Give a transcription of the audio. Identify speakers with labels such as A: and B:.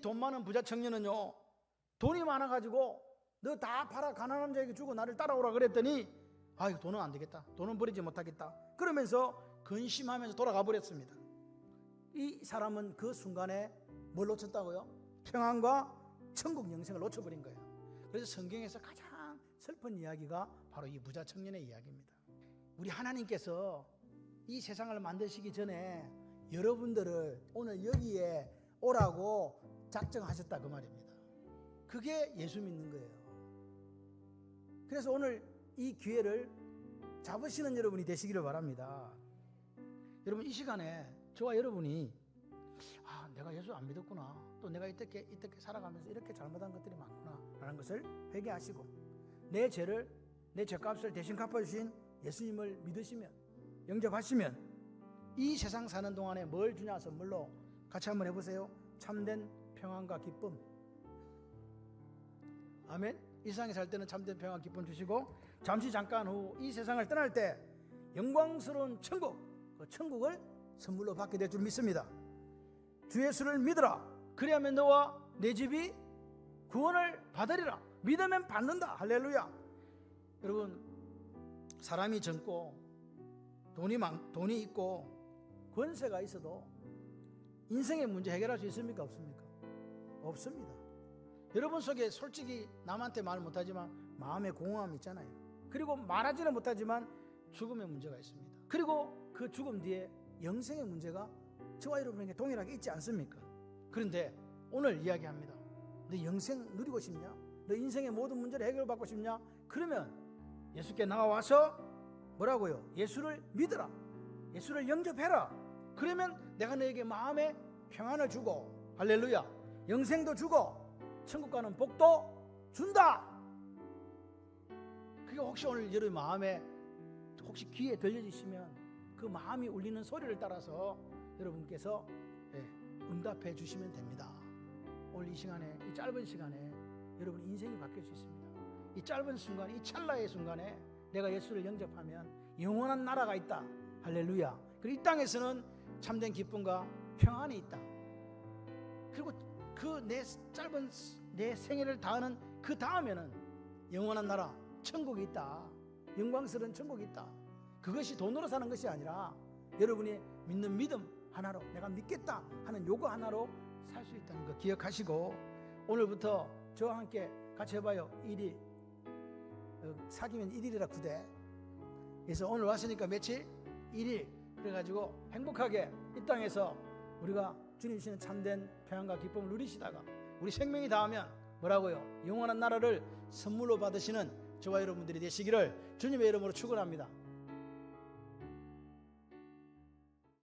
A: 돈 많은 부자 청년은요 돈이 많아가지고 너 다 팔아. 가난한 자에게 주고 나를 따라오라 그랬더니 아유 돈은 안 되겠다. 돈은 버리지 못하겠다. 그러면서 근심하면서 돌아가 버렸습니다. 이 사람은 그 순간에 뭘 놓쳤다고요? 평안과 천국 영생을 놓쳐버린 거예요. 그래서 성경에서 가장 슬픈 이야기가 바로 이 부자 청년의 이야기입니다. 우리 하나님께서 이 세상을 만드시기 전에 여러분들을 오늘 여기에 오라고 작정하셨다 그 말입니다. 그게 예수 믿는 거예요. 그래서 오늘 이 기회를 잡으시는 여러분이 되시기를 바랍니다. 여러분 이 시간에 저와 여러분이 아 내가 예수 안 믿었구나 또 내가 이렇게 이렇게 살아가면서 이렇게 잘못한 것들이 많구나라는 것을 회개하시고 내 죄를 내 죄값을 대신 갚아 주신 예수님을 믿으시면 영접하시면 이 세상 사는 동안에 뭘 주냐 선물로 같이 한번 해 보세요. 참된 평안과 기쁨. 아멘. 이 세상에 살 때는 참된 평안 기쁨 주시고 잠시 잠깐 후 이 세상을 떠날 때 영광스러운 천국, 그 천국을 선물로 받게 될 줄 믿습니다. 주 예수를 믿으라. 그리하면 너와 내 집이 구원을 받으리라. 믿으면 받는다. 할렐루야. 여러분 사람이 젊고 돈이 많, 돈이 있고 권세가 있어도 인생의 문제 해결할 수 있습니까? 없습니까? 없습니다. 여러분 속에 솔직히 남한테 말 못하지만 마음의 공허함이 있잖아요. 그리고 말하지는 못하지만 죽음의 문제가 있습니다. 그리고 그 죽음 뒤에 영생의 문제가 저와 여러분에게 동일하게 있지 않습니까? 그런데 오늘 이야기합니다. 너 영생 누리고 싶냐? 너 인생의 모든 문제를 해결받고 싶냐? 그러면 예수께 나와서 뭐라고요? 예수를 믿어라. 예수를 영접해라. 그러면 내가 너에게 마음의 평안을 주고 할렐루야. 영생도 주고 천국 가는 복도 준다. 그게 혹시 오늘 여러분 마음에 혹시 귀에 들려지시면 그 마음이 울리는 소리를 따라서 여러분께서 예, 응답해 주시면 됩니다. 오늘 이 시간에 이 짧은 시간에 여러분 인생이 바뀔 수 있습니다. 이 짧은 순간, 이 찰나의 순간에 내가 예수를 영접하면 영원한 나라가 있다. 할렐루야. 그리고 이 땅에서는 참된 기쁨과 평안이 있다. 그리고 그 내 짧은 내 생애를 다하는 그 다음에는 영원한 나라, 천국이 있다. 영광스러운 천국이 있다. 그것이 돈으로 사는 것이 아니라 여러분이 믿는 믿음 하나로 내가 믿겠다 하는 요구 하나로 살 수 있다는 거 기억하시고 오늘부터 저와 함께 같이 해봐요. 1일 어, 사귀면 1일이라 구대. 그래서 오늘 왔으니까 며칠? 1일. 그래가지고 행복하게 이 땅에서 우리가 주님 주시는 참된 평안과 기쁨을 누리시다가 우리 생명이 닿으면 뭐라고요? 영원한 나라를 선물로 받으시는 저와 여러분들이 되시기를 주님의 이름으로 축원합니다.